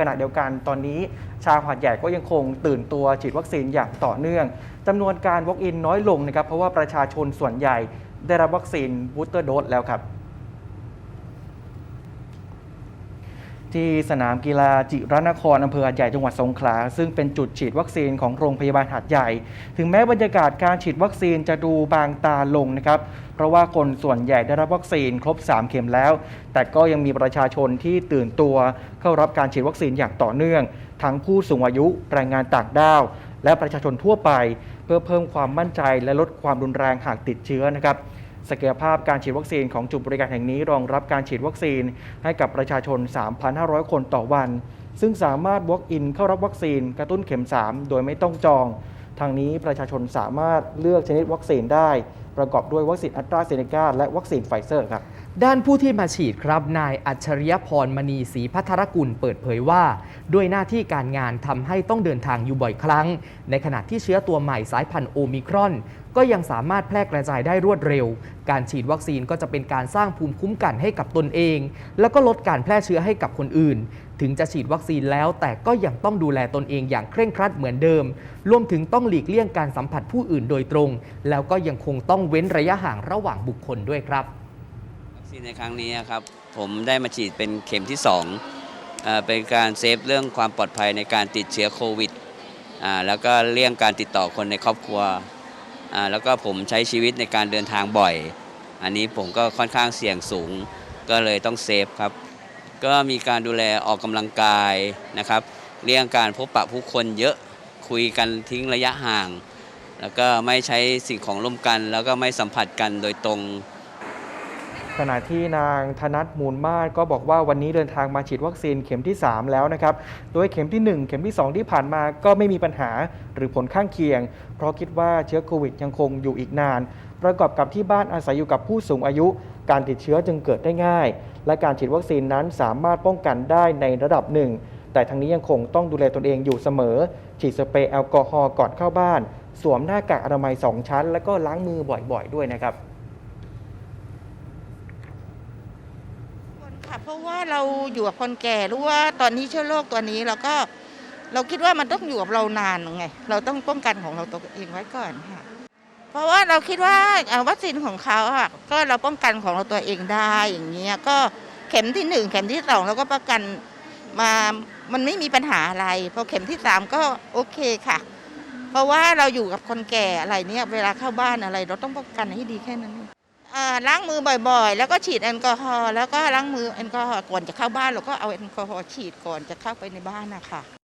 ขณะเดียวกันตอนนี้ชาวหาดใหญ่ก็ยังคงตื่นตัวฉีดวัคซีนอย่างต่อเนื่องจำนวนการ walk in น้อยลงนะครับ เพราะว่าประชาชนส่วนใหญ่ได้รับวัคซีนบูสเตอร์โดสแล้วครับ ที่สนามกีฬาจิรนครอำเภอหาดใหญ่จังหวัดสงขลา ซึ่งเป็นจุดฉีดวัคซีนของโรงพยาบาลหาดใหญ่ ถึงแม้บรรยากาศการฉีดวัคซีนจะดูบางตาลงนะครับ เพราะว่าคนส่วนใหญ่ได้รับวัคซีนครบ 3 เข็มแล้ว แต่ก็ยังมีประชาชนที่ตื่นตัวเข้ารับการฉีดวัคซีนอย่างต่อเนื่อง ทั้งผู้สูงอายุแรงงานต่างด้าว และประชาชนทั่วไป เพื่อเพิ่มความมั่นใจและลดความรุนแรงหากติดเชื้อนะครับ ศักยภาพการฉีดวัคซีนของจุดบริการแห่งนี้รองรับการฉีดวัคซีนให้กับประชาชน 3,500 คนต่อวัน ซึ่งสามารถ walk-in เข้ารับวัคซีนกระตุ้นเข็ม 3 โดยไม่ต้องจอง ทางนี้ประชาชนสามารถเลือกชนิดวัคซีนได้ ประกอบด้วยวัคซีนอัตราเซเนกาและวัคซีนไฟเซอร์ครับ ด้านผู้ที่มาฉีดครับ นายอัจฉริยพรมณีศรีพัทรกุลเปิดเผยว่า ด้วยหน้าที่การงานทำให้ต้องเดินทางอยู่บ่อยครั้ง ในขณะที่เชื้อตัวใหม่สายพันธุ์โอมิครอน ก็ยังสามารถแพร่กระจายได้รวดเร็ว การฉีดวัคซีนก็จะเป็นการสร้างภูมิคุ้มกันให้กับตนเอง แล้วก็ลดการแพร่เชื้อให้กับคนอื่น ถึงจะฉีดวัคซีนแล้ว แต่ก็ยังต้องดูแลตนเองอย่างเคร่งครัดเหมือนเดิม รวมถึงต้องหลีกเลี่ยงการสัมผัสผู้อื่นโดยตรง แล้วก็ยังคงต้องเว้นระยะห่างระหว่างบุคคลด้วยครับ ซีนในครั้งนี้ครับผมได้มาฉีดเป็นเข็มที่2เอ่อเป็นการเซฟเรื่องความปลอดภัยในการติดเชื้อโควิดแล้วก็เลี่ยงการติดต่อคนในครอบครัวแล้วก็ผมใช้ชีวิตในการเดินทางบ่อย อันนี้ผมก็ค่อนข้างเสี่ยงสูง ก็เลยต้องเซฟครับ ก็มีการดูแลออกกำลังกายนะครับ เลี่ยงการพบปะผู้คนเยอะคุยกันทิ้งระยะห่าง แล้วก็ไม่ใช้สิ่งของร่วมกัน แล้วก็ไม่สัมผัสกันโดยตรง ขณะที่นางธนัทมูลมาศก็บอกว่าวันนี้เดินทางมาฉีดวัคซีนเข็มที่ 3 แล้วนะครับ โดยเข็มที่ 1 เข็มที่ 2 ที่ผ่านมาก็ไม่มีปัญหาหรือผลข้างเคียง เพราะคิดว่าเชื้อโควิดยังคงอยู่อีกนาน ประกอบกับที่บ้านอาศัยอยู่กับผู้สูงอายุ การติดเชื้อจึงเกิดได้ง่าย และการฉีดวัคซีนนั้นสามารถป้องกันได้ในระดับหนึ่ง แต่ทั้งนี้ยังคงต้องดูแลตนเองอยู่เสมอ ฉีดสเปรย์แอลกอฮอล์ก่อนเข้าบ้าน สวมหน้ากากอนามัยสองชั้น แล้วก็ล้างมือบ่อยๆ ด้วยนะครับ ค่ะ เพราะว่าเราอยู่กับคนแก่รู้ว่าตอนนี้เชื้อโรคตัวนี้เราก็เราคิดว่ามันต้องอยู่กับเรานานไง เราต้องป้องกันของเราตัวเองไว้ก่อนค่ะ เพราะว่าเราคิดว่าวัคซีนของเขาอะก็เราป้องกันของเราตัวเองได้อย่างเงี้ยก็เข็มที่หนึ่งเข็มที่สองเราก็ประกันมามันไม่มีปัญหาอะไรพอเข็มที่สามก็โอเคค่ะ เพราะว่าเราอยู่กับคนแก่อะไรเนี่ยเวลาเข้าบ้านอะไร เราต้องป้องกันให้ดีแค่นั้น ล้างมือบ่อยๆ แล้วก็ฉีดแอลกอฮอล์แล้วก็ล้างมือแอลกอฮอล์ก่อนจะเข้าบ้านเราก็เอาแอลกอฮอล์ฉีดก่อนจะเข้าไปในบ้านนะคะ